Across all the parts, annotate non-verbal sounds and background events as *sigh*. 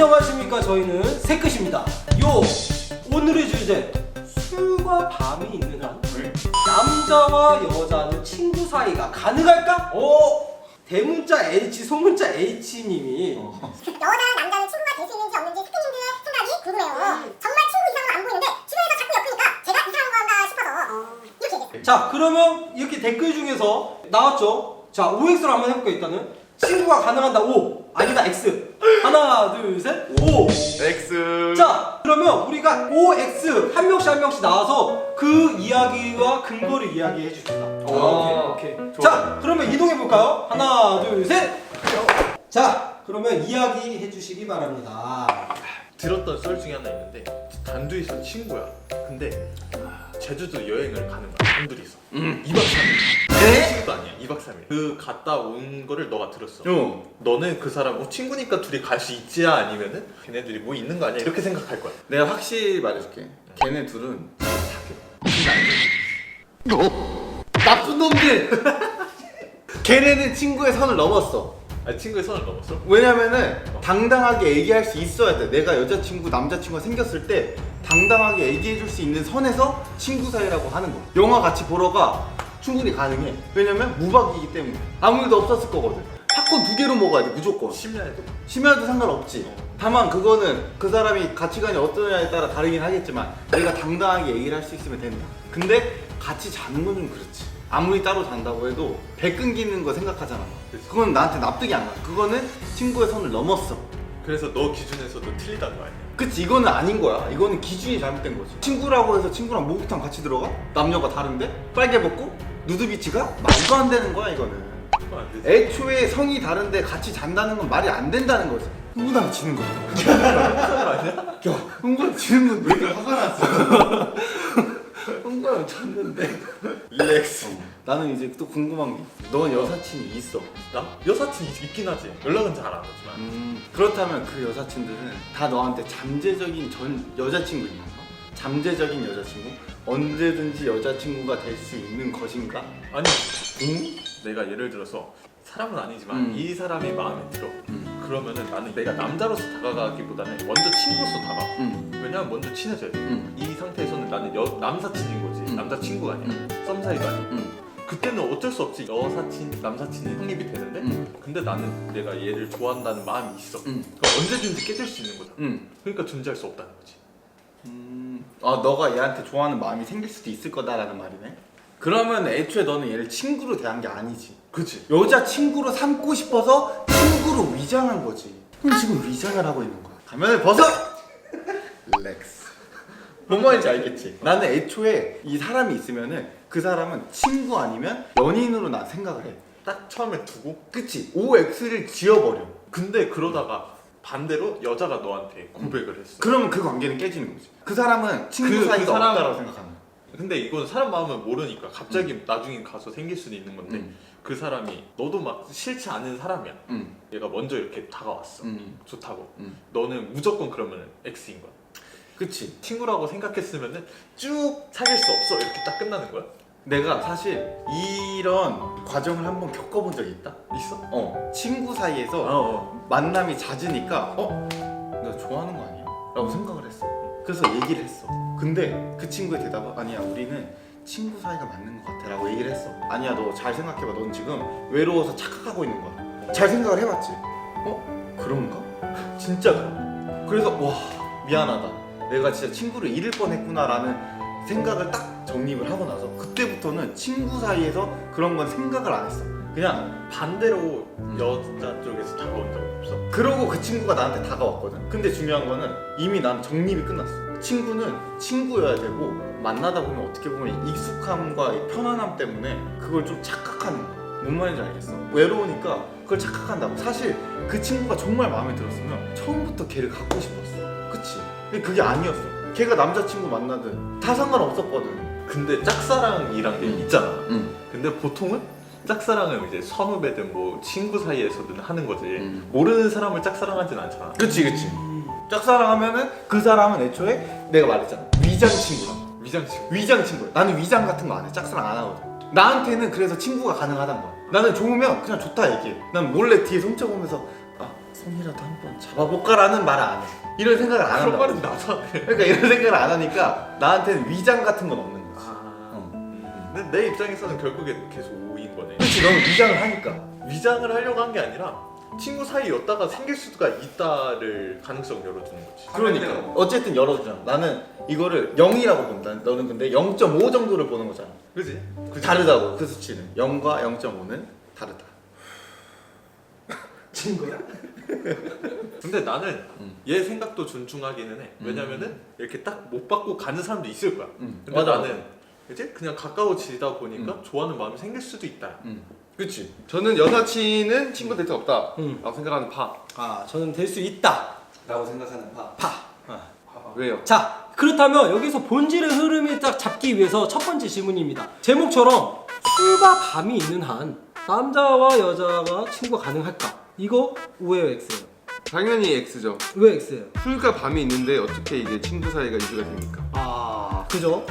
안녕하십니까 저희는 새끝입니다. 요 오늘의 주제 술과 밤이 있는 한 남자와 여자는 친구 사이가 가능할까? 오! 대문자 H 소문자 H님이 여자랑 남자는 친구가 될 수 있는지 없는지 스크님들의 생각이 궁금해요. 정말 친구 이상은 안 보이는데 주변에서 자꾸 엮으니까 제가 이상한 건가 싶어서 이렇게 얘기했어요. 자 그러면 이렇게 댓글 중에서 나왔죠? 자 OX로 한번 해볼게요 일단은? 친구가 가능한다 O 아니다 X 하나 둘 셋 오. X. 자 그러면 우리가 OX 한 명씩 한 명씩 나와서 그 이야기와 근거를 이야기해 줍시다. 오, 오케이. 오케이. 좋아. 자 그러면 이동해 볼까요? 하나 둘 셋 자 그러면 이야기 해 주시기 바랍니다. 들었던 썰 중에 하나 있는데 단둘이서 친구야. 근데 아, 제주도 여행을 가는 거야. 단둘이서. 2박 3일. 네? 친구도 아니야. 2박 3일. 그 갔다 온 거를 너가 들었어. 어. 너는 그 사람 어, 친구니까 둘이 갈 수 있지야 아니면은 걔네들이 뭐 있는 거 아니야 이렇게 생각할 거야. 내가 확실히 말해줄게. 걔네 둘은 사귀어. 나쁜 놈들. *laughs* 걔네는 친구의 선을 넘었어. 아 친구의 선을 넘었어? 왜냐면은 당당하게 얘기할 수 있어야 돼. 내가 여자친구, 남자친구가 생겼을 때 당당하게 얘기해줄 수 있는 선에서 친구 사이라고 하는 거. 영화 같이 보러 가. 충분히 가능해. 왜냐면 무박이기 때문에. 아무 일도 없었을 거거든. 팝콘 두 개로 먹어야 돼, 무조건. 심야에도. 심해도 상관없지. 다만 그거는 그 사람이 가치관이 어떠냐에 따라 다르긴 하겠지만 내가 당당하게 얘기를 할 수 있으면 된다. 근데 같이 자는 건 좀 그렇지. 아무리 따로 잔다고 해도 배 끊기는 거 생각하잖아. 그치. 그건 나한테 납득이 안 가. 그거는 친구의 선을 넘었어. 그래서 너 기준에서도 틀리다는 거 아니야? 그치 이거는 아닌 거야. 이거는 기준이 잘못된 거지. 친구라고 해서 친구랑 목욕탕 같이 들어가? 남녀가 다른데? 빨개 벗고? 누드비치가? 말도 안 되는 거야 이거는. 그건 안 되지. 애초에 성이 다른데 같이 잔다는 건 말이 안 된다는 거지. 흥분하면 지는 거야. *laughs* 아니야? 야, 흥분 지는 건왜 이렇게 화가 났어? *laughs* 흥분하면 잤는데. 릴렉스. 나는 이제 또 궁금한 게 있어. 넌 여사친이 있어. 나 여사친 이 있긴 하지. 연락은 잘 안 하지만. 음, 그렇다면 그 여사친들은 다 너한테 잠재적인 전 여자친구인 건가? 잠재적인 여자친구? 언제든지 여자친구가 될 수 있는 것인가? 아니 응? 내가 예를 들어서 사람은 아니지만 음. 이 사람이 마음에 들어. 음. 그러면은 나는 내가 남자로서 다가가기보다는 먼저 친구로서 다가가. 응. 왜냐면 먼저 친해져야 돼. 응. 이 상태에서는 나는 여, 남사친인 거지. 음. 남자친구가 아니야. 음. 썸 사이도 아니야. 응. 그때는 어쩔 수 없이 여사친, 남사친이 확립이 되는데 응. 근데 나는 내가 얘를 좋아한다는 마음이 있어. 응. 그럼 언제든지 깨질 수 있는 거다. 응. 그러니까 존재할 수 없다는 거지. 음, 아 너가 얘한테 좋아하는 마음이 생길 수도 있을 거다라는 말이네. 그러면 애초에 너는 얘를 친구로 대한 게 아니지. 그치? 여자 친구로 삼고 싶어서 친구로 위장한 거지. 그럼 지금 위장을 하고 있는 거야. 가면을 벗어. 렉스. 뭔 말인지 알겠지? 나는 애초에 이 사람이 있으면은 그 사람은 친구 아니면 연인으로 난 생각을 해. 딱 처음에 두고 그치? OX를 지워버려. 근데 그러다가 반대로 여자가 너한테 고백을 했어. 그러면 그 관계는 깨지는 거지. 그 사람은 친구 그- 그 사이가 사람- 없다라고 생각하는 거야. 근데 이건 사람 마음은 모르니까 갑자기 나중에 가서 생길 수도 있는 건데 음. 그 사람이 너도 막 싫지 않은 사람이야. 응. 얘가 먼저 이렇게 다가왔어. 응. 좋다고. 응. 너는 무조건 그러면 X인 거야. 그치? 친구라고 생각했으면은 쭉 사귈 수 없어 이렇게 딱 끝나는 거야? 내가 사실 이런 과정을 한번 겪어본 적이 있다. 있어? 어. 친구 사이에서 어. 만남이 잦으니까 어? 내가 좋아하는 거 아니야? 라고 생각을 했어 그래서 얘기를 했어 근데 그 친구의 대답은 아니야 우리는 친구 사이가 맞는 것 같아 라고 얘기를 했어 아니야 너 잘 생각해봐 넌 지금 외로워서 착각하고 있는 거야 잘 생각을 해봤지 어? 그런가? *laughs* 진짜 그럼 그래서 와 미안하다 내가 진짜 친구를 잃을 뻔했구나 라는 생각을 딱 정립을 하고 나서 그때부터는 친구 사이에서 그런 건 생각을 안 했어 그냥 반대로 음. 여자 쪽에서 다가온 적 없어? 그러고 그 친구가 나한테 다가왔거든. 근데 중요한 거는 이미 난 정립이 끝났어. 친구는 친구여야 되고 만나다 보면 어떻게 보면 익숙함과 이 편안함 때문에 그걸 좀 착각하는 거야. 뭔 말인지 알겠어? 외로우니까 그걸 착각한다고. 사실 그 친구가 정말 마음에 들었으면 처음부터 걔를 갖고 싶었어. 그치? 근데 그게 아니었어. 걔가 남자친구 만나든 다 상관없었거든. 근데 짝사랑이란 게 음. 있잖아. 응. 근데 보통은 짝사랑은 이제 선후배든 뭐 친구 사이에서든 하는 거지. 음. 모르는 사람을 짝사랑하진 않잖아. 그치, 그치. 짝사랑하면은 그 사람은 애초에 내가 말했잖아. 위장 친구라. 위장 친구. 위장 친구야. 나는 위장 같은 거 안 해. 짝사랑 안 하거든. 나한테는 그래서 친구가 가능하단 거야. 나는 좋으면 그냥 좋다 얘기해. 난 몰래 뒤에 손잡으면서 아 손이라도 한 번 잡아볼까라는 말을 안 해. 이런 생각을 안 그런 한다. 말은 나도 안 해. 그러니까 이런 생각을 안 하니까 나한테는 위장 같은 건 없는 거지. 아. 어. 근데 내 입장에서는 결국에 계속 오인 거네. 그렇지, 너는 위장을 하니까. 위장을 하려고 한 게 아니라 친구 사이였다가 생길 수가 있다를 가능성 열어주는 거지. 그러니까 어쨌든 열어주잖아. 나는 이거를 0이라고 본다. 너는 근데 0.5 정도를 보는 거잖아. 그지? 그지? 다르다고 그 수치는 0과 0.5는 다르다. *laughs* 친구야? 근데 나는 음. 얘 생각도 존중하기는 해. 왜냐면은 이렇게 딱 못 받고 가는 사람도 있을 거야. 음. 근데 맞아. 나는 이제 그냥 가까워지다 보니까 좋아하는 마음이 생길 수도 있다. 음. 그치 저는 여사친은 친구 될 수 없다 음. 라고 생각하는 파 아 저는 될 수 있다 라고 생각하는 파. 파. 왜요? 자 그렇다면 여기서 본질의 흐름을 딱 잡기 위해서 첫 번째 질문입니다. 제목처럼 술과 밤이 있는 한 남자와 여자가 친구가 가능할까? 이거 오해요 X예요. 당연히 X죠 왜 X예요? 술과 밤이 있는데 어떻게 이게 친구 사이가 유지가 됩니까? 아 그죠?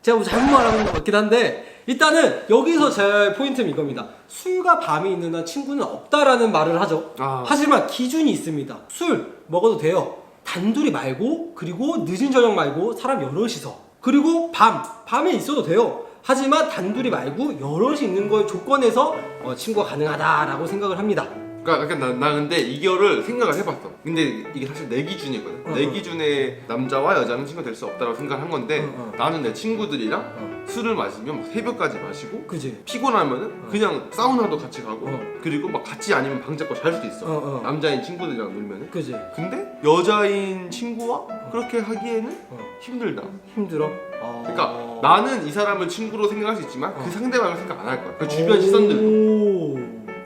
제가 뭐 잘못 말하는 것 같긴 한데 일단은 여기서 제 포인트는 이겁니다. 술과 밤이 있는 한 친구는 없다라는 말을 하죠. 아. 하지만 기준이 있습니다. 술 먹어도 돼요. 단둘이 말고 그리고 늦은 저녁 말고 사람 여럿이서 그리고 밤 밤에 있어도 돼요. 하지만 단둘이 말고 여럿이 있는 걸 조건에서 어, 친구가 가능하다라고 생각을 합니다. 그러니까, 나, 나 근데 이거를 생각을 해봤어 근데 이게 사실 내 기준이거든 어, 내 어. 기준에 남자와 여자는 친구가 될수 없다고 생각을 한 건데 어, 어. 나는 내 친구들이랑 어. 술을 마시면 막 새벽까지 마시고 그지? 피곤하면은 그냥 사우나도 같이 가고 어. 그리고 막 같이 아니면 방 잡고 잘 수도 있어 어, 어. 남자인 친구들이랑 놀면은 그지? 근데 여자인 친구와 그렇게 하기에는 어. 힘들다. 힘들어? 그러니까 나는 이 사람을 친구로 생각할 수 있지만 어. 그 상대방을 생각 안 할 거야. 그 주변 시선들 오.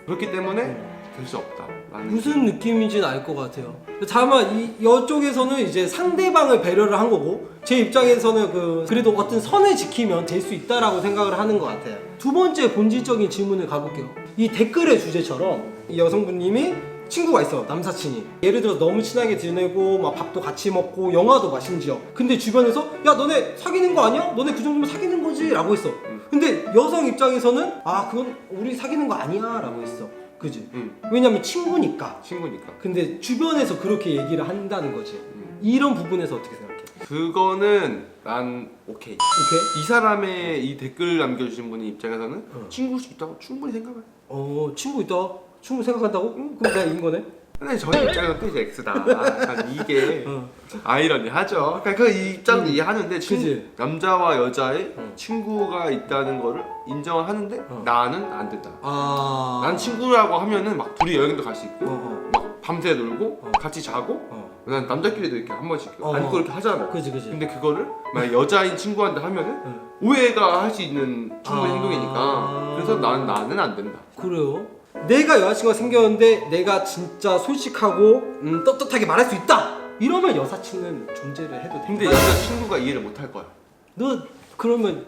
그렇기 때문에 될 수 없다. 무슨 느낌인지는 알 것 같아요. 다만 이 이쪽에서는 이제 상대방을 배려를 한 거고 제 입장에서는 그 그래도 어떤 선을 지키면 될 수 있다라고 생각을 하는 것 같아요. 두 번째 본질적인 질문을 가볼게요. 이 댓글의 주제처럼 이 여성분님이 친구가 있어 남사친이 예를 들어 너무 친하게 지내고 막 밥도 같이 먹고 영화도 봐 심지어 근데 주변에서 야 너네 사귀는 거 아니야? 너네 그 정도면 사귀는 거지 라고 했어 근데 여성 입장에서는 아 그건 우리 사귀는 거 아니야 라고 했어 그지? 응. 왜냐면 친구니까 친구니까. 근데 주변에서 그렇게 얘기를 한다는 거지. 음. 이런 부분에서 어떻게 생각해? 그거는 난 오케이. 오케이? 이 사람의 이 댓글 남겨주신 분의 입장에서는 어. 친구일 수 있다고 충분히 생각해. 어 친구 있다. 충분히 생각한다고? 응, 그럼 내가 이긴 거네. 근데 저희 또 이제 X다. 약간 이게 어. 아이러니하죠. 그러니까 그 입장도 이해하는데 친, 그지? 남자와 여자의 어. 친구가 있다는 거를 인정을 하는데 어. 나는 안 된다. 아. 난 친구라고 하면은 막 둘이 여행도 갈 수 있고 어, 어. 막 밤새 놀고 어. 같이 자고 어. 난 남자끼리도 이렇게 한 번씩 어. 안고 이렇게 하잖아. 그지 그지. 근데 그거를 만약 여자인 친구한테 하면은 응. 오해가 할 수 있는 친구의 아. 행동이니까 그래서 나는 나는 안 된다. 그래요? 내가 여자친구가 생겼는데 내가 진짜 솔직하고 음, 떳떳하게 말할 수 있다. 이러면 여사친은 존재를 해도 돼. 근데 여자 친구가 이해를 못 할 거야. 너 그러면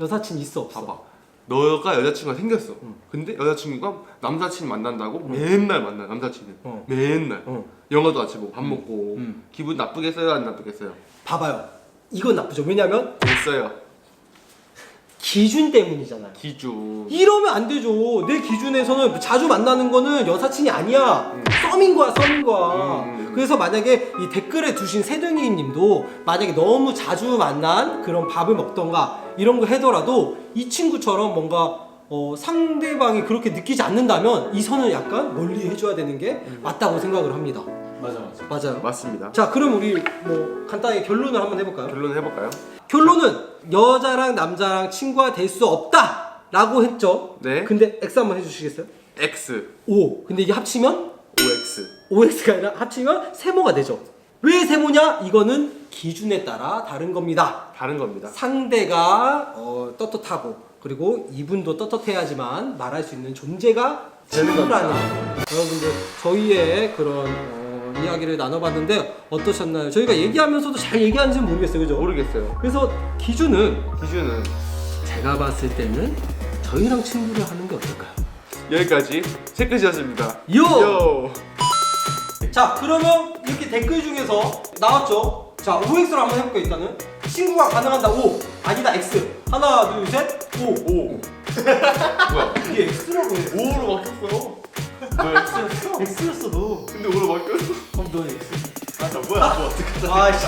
여사친 있어 없어? 봐봐. 너가 여자친구가 생겼어. 응. 근데 여자친구가 남사친 만난다고 맨날 만나 남사친은 어. 맨날 어. 영화도 같이 보고 밥 먹고 음. 기분 나쁘겠어요 안 나쁘겠어요? 봐봐요. 이건 나쁘죠. 왜냐면 됐어요. 기준 때문이잖아. 기준. 이러면 안 되죠. 내 기준에서는 자주 만나는 거는 여사친이 아니야. 음. 썸인 거야, 썸인 거야. 음, 음, 음. 그래서 만약에 이 댓글에 두신 세둥이 님도 만약에 너무 자주 만난 그런 밥을 먹던가 이런 거 하더라도 이 친구처럼 뭔가 어, 상대방이 그렇게 느끼지 않는다면 이 선을 약간 멀리 해줘야 되는 게 맞다고 생각을 합니다. 맞아 맞아. 맞아요. 맞습니다. 자, 그럼 우리 뭐 간단히 결론을 한번 해볼까요? 결론 해볼까요? 결론은 여자랑 남자랑 친구가 될 수 없다라고 했죠. 네. 근데 X 한번 해주시겠어요? X, O. 근데 이게 합치면 OX. OX가 아니라 합치면 세모가 되죠. 왜 세모냐? 이거는 기준에 따라 다른 겁니다. 다른 겁니다. 상대가 어, 떳떳하고 그리고 이분도 떳떳해야지만 말할 수 있는 존재가 되는 친구라는 여러분들 저희의 그런 어, 이야기를 나눠봤는데 어떠셨나요? 저희가 얘기하면서도 잘 얘기하는지는 모르겠어요, 그죠? 모르겠어요. 그래서 기준은 기준은 제가 봤을 때는 저희랑 친구를 하는 게 어떨까요? 여기까지 체크시였습니다. 요! 요! 자 그러면 이렇게 댓글 중에서 나왔죠 자 OX로 한번 해볼게요 일단은 친구가 가능한다 O 아니다 X 하나 둘셋 O 오. *laughs* 뭐야? 이게 X라고 해 5로 바뀌었어요. 너 X였어? X였어 너. 근데 오늘 바뀌었어. 그럼 너 X. 아, 나 뭐야? 뭐 어떡하자. 아 씨